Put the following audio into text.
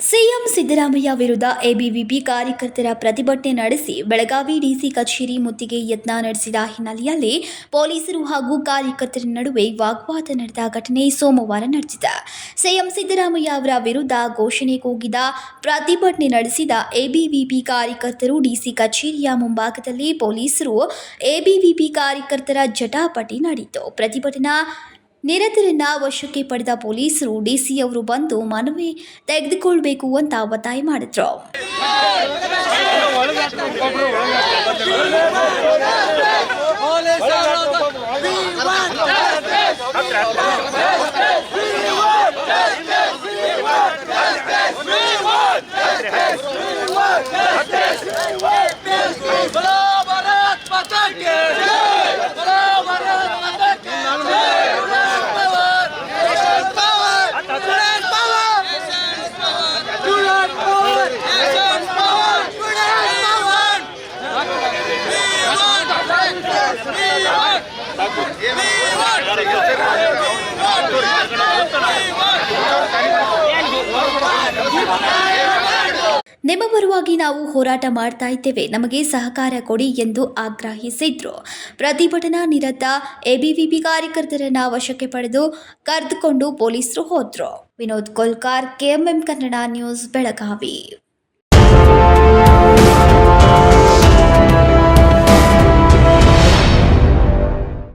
CM Siddaramaiah ವಿರುದ್ಧ ABVP ಕಾರ್ಯಕರ್ತರ ಪ್ರತಿಭಟನೆ ನಡೆಸಿ ಬೆಳಗಾವಿ ಡಿಸಿ ಕಚೇರಿ ಮುತ್ತಿಗೆ ಯತ್ನ ನಡೆಸಿದ ಹಿನ್ನೆಲೆಯಲ್ಲಿ ಪೊಲೀಸರು ಹಾಗೂ ಕಾರ್ಯಕರ್ತರ ನಡುವೆ ವಾಗ್ವಾದ ನಡೆದ ಘಟನೆ ಸೋಮವಾರ ನಡೆದಿದೆ. ಸಿಎಂ ಸಿದ್ದರಾಮಯ್ಯ ಅವರ ವಿರುದ್ಧ ಘೋಷಣೆ ಕೂಗಿದ, ಪ್ರತಿಭಟನೆ ನಡೆಸಿದ ಎಬಿವಿಪಿ ಕಾರ್ಯಕರ್ತರು ಡಿಸಿ ಕಚೇರಿಯ ಮುಂಭಾಗದಲ್ಲಿ ಪೊಲೀಸರು ಎಬಿವಿಪಿ ಕಾರ್ಯಕರ್ತರ ಜಟಾಪಟಿ ನಡೆಯಿತು. ಪ್ರತಿಭಟನಾ ನಿರತರನ್ನ ವಶಕ್ಕೆ ಪಡೆದ ಪೊಲೀಸರು ಡಿಸಿ ಅವರು ಬಂದು ಮನವಿ ತೆಗೆದುಕೊಳ್ಬೇಕು ಅಂತ ಒತ್ತಾಯ ಮಾಡಿದ್ರು. ನಿಮ್ಮ ಪರವಾಗಿ ನಾವು ಹೋರಾಟ ಮಾಡ್ತಾ ಇದ್ದೇವೆ. ನಮಗೆ ಸಹಕಾರ ಕೊಡಿ ಎಂದು ಆಗ್ರಹಿಸಿದ್ರು. ಪ್ರತಿಭಟನಾ ನಿರತ ಎಬಿವಿಪಿ ಕಾರ್ಯಕರ್ತರನ್ನ ವಶಕ್ಕೆ ಪಡೆದು ಕರೆದುಕೊಂಡು ಪೊಲೀಸರು ಹೋದ್ರು. Vinod Kolkar, KMM Kannada news, Belagavi.